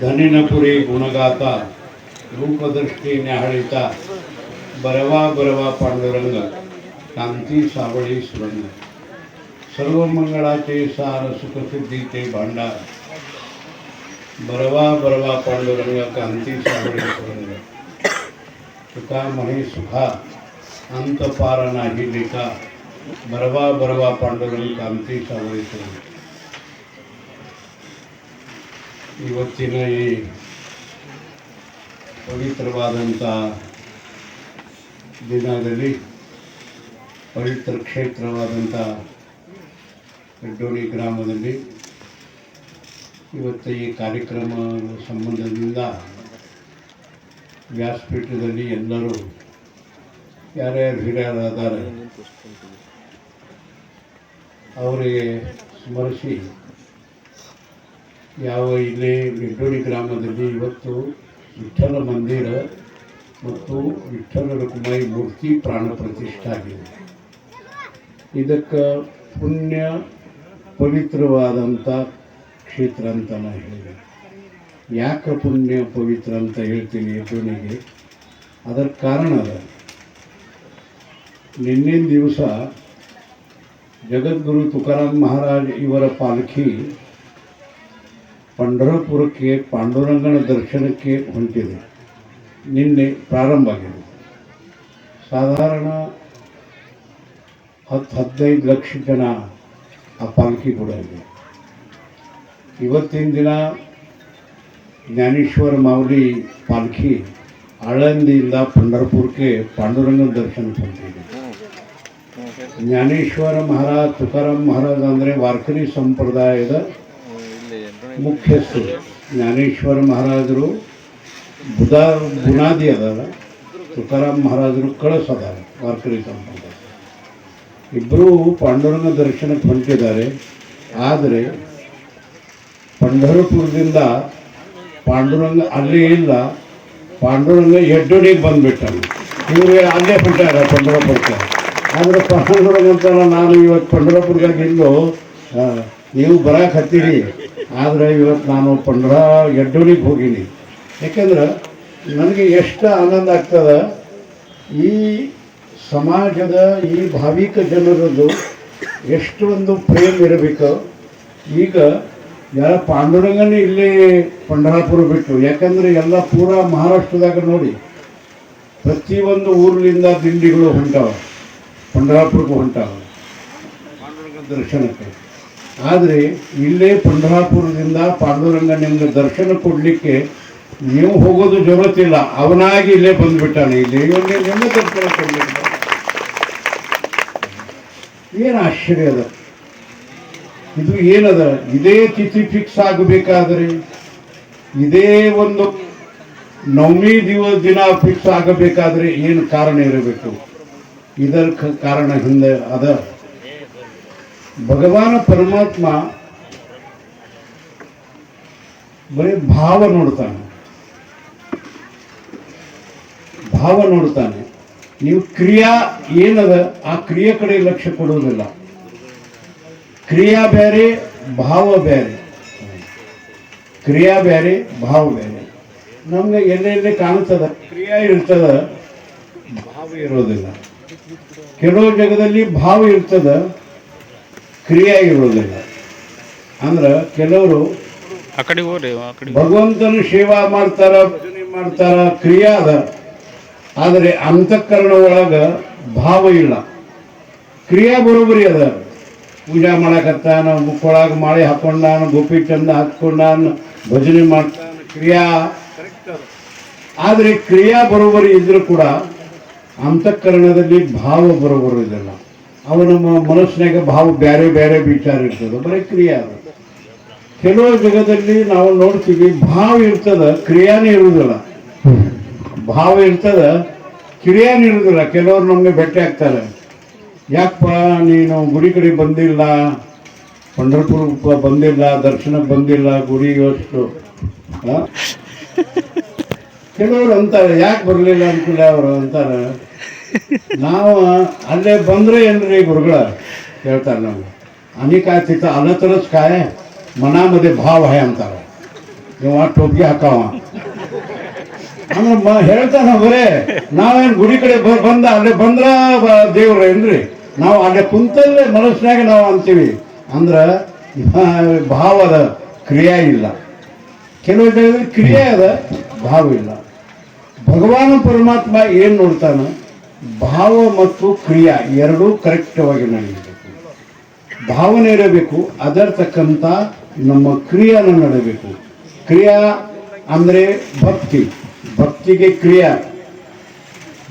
धनिनपुरे गुणगाता रूपदृष्टी न्याहळीता बरवा बरवा पांडुरंग कांती सावळी सुरंग सर्व मंगळाचे सार सुखसिद्धीचे भांडार बरवा बरवा पांडुरंग कांती सावळी सुरंग तुका म्हणे सुखा अंत पार नाही लेखा बरवा बरवा पांडुरंग कांती सावळी सुरंग ಇವತ್ತಿನ ಈ ಪವಿತ್ರವಾದಂಥ ದಿನದಲ್ಲಿ ಪವಿತ್ರ ಕ್ಷೇತ್ರವಾದಂಥ ಹೆಡ್ಡೋಣಿ ಗ್ರಾಮದಲ್ಲಿ ಇವತ್ತು ಈ ಕಾರ್ಯಕ್ರಮ ಸಂಬಂಧದಿಂದ ವ್ಯಾಸಪೀಠದಲ್ಲಿ ಎಲ್ಲರೂ ಯಾರ್ಯಾರು ಹಿರಿಯರಾದರೆ ಅವರಿಗೆ ಸ್ಮರಿಸಿ ಯಾವ ಇಲ್ಲಿ ನಿಡ್ಡೋಳಿ ಗ್ರಾಮದಲ್ಲಿ ಇವತ್ತು ವಿಠ್ಠಲ ಮಂದಿರ ಮತ್ತು ವಿಠಲ ಮೂರ್ತಿ ಪ್ರಾಣ ಪ್ರತಿಷ್ಠೆ ಆಗಿದೆ. ಇದಕ್ಕೆ ಪುಣ್ಯ ಪವಿತ್ರವಾದಂಥ ಕ್ಷೇತ್ರ ಅಂತ ನಾನು ಹೇಳಿದೆ. ಯಾಕೆ ಪುಣ್ಯ ಪವಿತ್ರ ಅಂತ ಹೇಳ್ತೀನಿ ಯಡ್ಡೋಣಿಗೆ ಅದರ ಕಾರಣ ಅದ. ನಿನ್ನಿನ ದಿವಸ ಜಗದ್ಗುರು ತುಕಾರಾಮ್ ಮಹಾರಾಜ್ ಇವರ ಪಾಲಖಿ ಪಂಢರಪುರಕ್ಕೆ ಪಾಂಡುರಂಗನ ದರ್ಶನಕ್ಕೆ ಹೊಂಟಿದೆ. ನಿನ್ನೆ ಪ್ರಾರಂಭ ಆಗಿದೆ ಸಾಧಾರಣ ಹತ್ತು ಹದಿನೈದು ಲಕ್ಷ ಜನ ಆ ಪಾಲ್ಕಿ ಕೂಡ ಇದೆ. ಇವತ್ತಿನ ದಿನ ಜ್ಞಾನೇಶ್ವರ ಮಾವಲಿ ಪಾಲ್ಕಿ ಆಳಂದಿಯಿಂದ ಪಂಢರಪುರಕ್ಕೆ ಪಾಂಡುರಂಗನ ದರ್ಶನ ಹೊಂಟಿದೆ ಜ್ಞಾನೇಶ್ವರ ಮಹಾರಾಜ್ ತುಕಾರಾಮ್ ಮಹಾರಾಜ್ ಅಂದರೆ ವಾರ್ಕರಿ ಸಂಪ್ರದಾಯದ ಮುಖ್ಯಸ್ಥರು. ಜ್ಞಾನೇಶ್ವರ ಮಹಾರಾಜರು ಬುಧ ಬುನಾದಿ ಅದಾರ ತುಕಾರಾಮ್ ಮಹಾರಾಜರು ಕಳಸ ಅದಾರ ವಾರ್ಕರಿ ಸಂಪ್ರದಾಯ ಇಬ್ಬರೂ ಪಾಂಡುರಂಗ ದರ್ಶನಕ್ಕೆ ಹೊಂಟಿದ್ದಾರೆ. ಆದರೆ ಪಂಢರಪುರದಿಂದ ಪಾಂಡುರಂಗ ಅಲ್ಲೇ ಇಲ್ಲ ಪಾಂಡುರಂಗ ಎಡ್ಡೊಡಿಗೆ ಬಂದ್ಬಿಟ್ಟಾನೆ. ಇವರು ಅಲ್ಲೇ ಬಿಟ್ಟಾರ ಪಂಡರಪುರಕ್ಕೆ. ಆದರೆ ಪಾಂಡುರಂಗ ಅಂತಾರ ನಾನು ಇವತ್ತು ಆ, ನೀವು ಬರಕ್ಕೆ ಹತ್ತೀರಿ. ಆದರೆ ಇವತ್ತು ನಾನು ಪಂಡ್ರಾ ಎಡ್ಡೂರಿಗೆ ಹೋಗೀನಿ. ಯಾಕೆಂದ್ರೆ ನನಗೆ ಎಷ್ಟು ಆನಂದ ಆಗ್ತದೆ? ಈ ಸಮಾಜದ, ಈ ಭಾವಿಕ ಜನರದ್ದು ಎಷ್ಟು ಒಂದು ಪ್ರೇಮ ಇರಬೇಕು. ಈಗ ಯಾರ ಪಾಂಡುರಂಗನೇ ಇಲ್ಲೇ ಪಂಡರಾಪುರ ಬಿಟ್ಟು, ಯಾಕಂದ್ರೆ ಎಲ್ಲ ಪೂರಾ ಮಹಾರಾಷ್ಟ್ರದಾಗ ನೋಡಿ, ಪ್ರತಿಯೊಂದು ಊರಿನಿಂದ ದಿಂಡಿಗಳು ಹೊಂಟಾವ, ಪಂಡರಾಪುರಕ್ಕೂ ಹೊಂಟಾವ. ಪಾಂಡುರಂಗ ದರ್ಶನಕ್ಕೆ. ಆದರೆ ಇಲ್ಲೇ ಪಂಢರಾಪುರದಿಂದ ಪಾಂಡುರಂಗ ನಿಮ್ಗೆ ದರ್ಶನ ಕೊಡಲಿಕ್ಕೆ ನೀವು ಹೋಗೋದು ಜರುತ್ತಿಲ್ಲ. ಅವನಾಗಿ ಇಲ್ಲೇ ಬಂದುಬಿಟ್ಟಾನೆ. ಇಲ್ಲಿ ನಿಮ್ಮ ದರ್ಶನ ಕೊಡಲಿಕ್ಕೆ. ಏನು ಆಶ್ಚರ್ಯ ಅದ? ಇದು ಏನದ? ಇದೇ ತಿಥಿ ಫಿಕ್ಸ್ ಆಗಬೇಕಾದರೆ ಇದೇ ಒಂದು ನವಮಿ ದಿವಸ ದಿನ ಫಿಕ್ಸ್ ಆಗಬೇಕಾದ್ರೆ ಏನು ಕಾರಣ ಇರಬೇಕು? ಇದರ ಕಾರಣ ಹಿಂದೆ ಅದ. ಭಗವಾನ ಪರಮಾತ್ಮ ಬರೀ ಭಾವ ನೋಡ್ತಾನೆ. ಭಾವ ನೋಡ್ತಾನೆ. ನೀವು ಕ್ರಿಯಾ ಏನದ, ಆ ಕ್ರಿಯೆ ಕಡೆ ಲಕ್ಷ್ಯ ಕೊಡೋದಿಲ್ಲ ಕ್ರಿಯಾ ಬೇರೆ, ಭಾವ ಬೇರೆ. ಕ್ರಿಯಾ ಬೇರೆ, ಭಾವ ಬೇರೆ. ನಮ್ಗೆ ಎಲ್ಲೆಲ್ಲಿ ಕಾಣ್ತದ ಕ್ರಿಯಾ ಇರ್ತದ, ಭಾವ ಇರೋದಿಲ್ಲ. ಕೆಲವು ಜಾಗದಲ್ಲಿ ಭಾವ ಇರ್ತದ ಕ್ರಿಯಾ ಇರೋದಿಲ್ಲ ಅಂದ್ರೆ ಕೆಲವರು ಆ ಕಡೆ ಹೋಗ್ರಿ ಆ ಕಡೆ ಭಗವಂತನ ಸೇವಾ ಮಾಡ್ತಾರ ಭಜನೆ ಮಾಡ್ತಾರ ಕ್ರಿಯಾ ಅದ. ಆದರೆ ಅಂತಃಕರಣ ಒಳಗ ಭಾವ ಇಲ್ಲ. ಕ್ರಿಯಾ ಬರೋಬರಿ ಅದ. ಪೂಜೆ ಮಾಡಕತ್ತಾನ ಮುಕ್ಕೊಳಗ ಮಾಳೆ ಹಾಕೊಂಡಾನ ಗೋಪಿ ಚಂದ ಹಾಕೊಂಡಾನ ಭಜನೆ ಮಾಡ್ತಾನ ಕ್ರಿಯಾ. ಆದರೆ ಕ್ರಿಯಾ ಬರೋಬರಿ ಇದ್ರೂ ಕೂಡ ಅಂತಃಕರಣದಲ್ಲಿ ಭಾವ ಬರೋಬರೋದಿಲ್ಲ ಅವನ ನಮ್ಮ ಮನಸ್ಸಿನಾಗ ಭಾವ ಬೇರೆ ಬೇರೆ ವಿಚಾರ ಇರ್ತದೆ ಬರೀ ಕ್ರಿಯೆ ಅದು. ಕೆಲವು ಜಗದಲ್ಲಿ ನಾವು ನೋಡ್ತೀವಿ ಭಾವ ಇರ್ತದ ಕ್ರಿಯಾನೇ ಇರುವುದಿಲ್ಲ ಭಾವ ಇರ್ತದ ಕ್ರಿಯಾನೇ ಇರುವುದಿಲ್ಲ ಕೆಲವರು ನಮಗೆ ಭೇಟಿ ಆಗ್ತಾರೆ. ಯಾಕಪ್ಪ ನೀನು ಗುಡಿ ಕಡೆ ಬಂದಿಲ್ಲ ಪಂಡರ್ಪುರ ಬಂದಿಲ್ಲ ದರ್ಶನಕ್ಕೆ ಬಂದಿಲ್ಲ ಗುಡಿ ಅಷ್ಟು? ಕೆಲವರು ಅಂತಾರೆ ಯಾಕೆ ಬರಲಿಲ್ಲ ಅಂತಿಲ್ಲ ಅವರು ಅಂತಾರೆ. ನಾವು ಅಲ್ಲೇ ಬಂದ್ರೆ ಏನ್ರಿ ಗುರುಗಳ? ಹೇಳ್ತಾರೆ ನಮ್ಗೆ. ಅನಿಕಾತಿತ ತರಸ್ ಕಾಯ ಮನಾಮದೆ ಭಾವ ಹೇ ಅಂತಾರೆ. ಇವ ಟೋಪಿ ಹಾಕವ. ಹಂಗ ಹೇಳ್ತಾನ ಬರೇ ನಾವೇನು ಗುಡಿ ಕಡೆ ಬಂದ ಅಲ್ಲೇ ಬಂದ್ರ ದೇವ್ರ ಏನ್ರಿ? ನಾವು ಅಲ್ಲೇ ಕುಂತಲ್ಲೇ ಮನಸ್ಸಿನಾಗ ನಾವು ಅಂತೀವಿ. ಅಂದ್ರೆ ಭಾವದ ಕ್ರಿಯೆ ಇಲ್ಲ. ಕೆಲವು ಕ್ರಿಯೆ ಅದ, ಭಾವ ಇಲ್ಲ. ಭಗವಾನ ಪರಮಾತ್ಮ ಏನು ನೋಡ್ತಾನೆ ಭಾವ ಮತ್ತು ಕ್ರಿಯಾ ಎರಡೂ ಕರೆಕ್ಟವಾಗಿ ನಡೆಯಬೇಕು. ಭಾವನೆ ಇರಬೇಕು, ಅದರ ತಕ್ಕಂತ ನಮ್ಮ ಕ್ರಿಯಾನ ನಡಬೇಕು ಕ್ರಿಯಾ ಅಂದ್ರೆ ಭಕ್ತಿ. ಭಕ್ತಿಗೆ ಕ್ರಿಯಾ.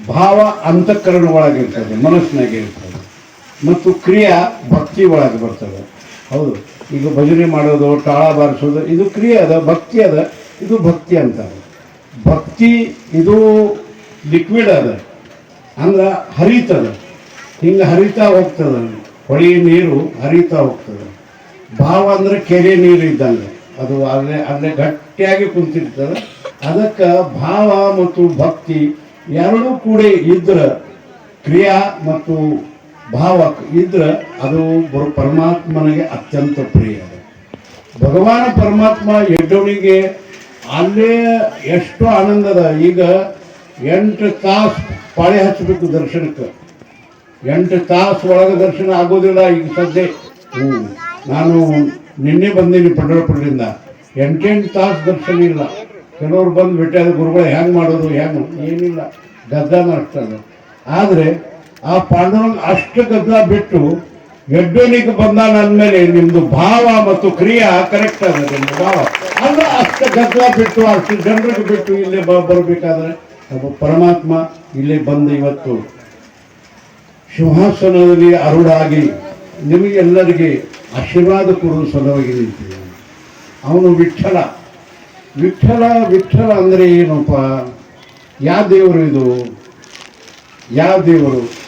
ಭಾವ ಅಂತಃಕರಣ ಒಳಗಿರ್ತದೆ, ಮನಸ್ಸಿನಾಗೆ ಇರ್ತದೆ. ಮತ್ತು ಕ್ರಿಯಾ ಭಕ್ತಿ ಒಳಗೆ ಬರ್ತದೆ. ಹೌದು, ಈಗ ಭಜನೆ ಮಾಡೋದು, ತಾಳ ಬಾರಿಸೋದು, ಇದು ಕ್ರಿಯೆ ಅದ, ಭಕ್ತಿ ಅದ, ಇದು ಭಕ್ತಿ ಅಂತಾರೆ. ಭಕ್ತಿ ಇದು ಲಿಕ್ವಿಡ್ ಅದ. ಅಂದ್ರೆ ಹರಿತದ. ಹಿಂಗೆ ಹರಿತಾ ಹೋಗ್ತದ. ಹೊಳಿ ನೀರು ಹರಿತಾ ಹೋಗ್ತದೆ. ಭಾವ ಅಂದ್ರೆ ಕೆರೆ ನೀರು ಇದ್ದಂಗೆ. ಅದು ಅಲ್ಲೇ ಅಲ್ಲೇ ಗಟ್ಟಿಯಾಗಿ ಕುಂತಿರ್ತದೆ. ಅದಕ್ಕೆ ಭಾವ ಮತ್ತು ಭಕ್ತಿ ಎರಡೂ ಕೂಡ ಇದ್ರೆ ಕ್ರಿಯಾ ಮತ್ತು ಭಾವ ಇದ್ರೆ ಅದು ಪರಮಾತ್ಮನಿಗೆ ಅತ್ಯಂತ ಪ್ರಿಯ. ಭಗವಾನ ಪರಮಾತ್ಮ ಎಡ್ಡವನಿಗೆ ಅಲ್ಲೇ ಎಷ್ಟು ಆನಂದದ. ಈಗ ಎಂಟು ತಾಸು ಪಾಳೆ ಹಚ್ಚಬೇಕು ದರ್ಶನಕ್ಕೆ. ಎಂಟು ತಾಸು ಒಳಗೆ ದರ್ಶನ ಆಗೋದಿಲ್ಲ, ಈಗ ಸದ್ಯ ನಾನು ನಿನ್ನೆ ಬಂದೀನಿ ಪಂಡರಪುರದಿಂದ. ಎಂಟೆಂಟು ತಾಸು ದರ್ಶನ ಇಲ್ಲ. ಕೆಲವ್ರು ಬಂದು ಅದು ಗುರುಗಳು ಹೆಂಗೆ ಮಾಡೋದು ಹೆಂಗೆ ಏನಿಲ್ಲ. ಗದ್ದನ ಅಷ್ಟದ ಆದರೆ ಆ ಪಾಂಡವಂಗ ಅಷ್ಟು ಗದ್ದ ಬಿಟ್ಟು ಎಡ್ಡೋನಿಗೆ ಬಂದಾನ ಅಂದಮೇಲೆ ನಿಮ್ಮದು ಭಾವ ಮತ್ತು ಕ್ರಿಯಾ ಕರೆಕ್ಟ್ ಅದ ನಿಮ್ದು ಭಾವ. ಅಂದ್ರೆ ಅಷ್ಟು ಗದ್ದ ಬಿಟ್ಟು, ಅಷ್ಟು ಜನರಿಗೆ ಬಿಟ್ಟು ಇಲ್ಲೇ ಬರಬೇಕಾದ್ರೆ ಒಬ್ಬ ಪರಮಾತ್ಮ ಇಲ್ಲಿ ಬಂದು ಇವತ್ತು ಸಿಂಹಾಸನದಲ್ಲಿ ಅರುಳಾಗಿ ನಿಮಗೆಲ್ಲರಿಗೆ ಆಶೀರ್ವಾದ ಕೊಡುವ ಸಲುವಾಗಿ ನಿಂತಿದ್ದಾನೆ. ಅವನು ವಿಠಲ ವಿಠಲ ವಿಠಲ ಅಂದರೆ ಏನಪ್ಪ? ಯಾವ ದೇವರು ಇದು? ಯಾವ ದೇವರು?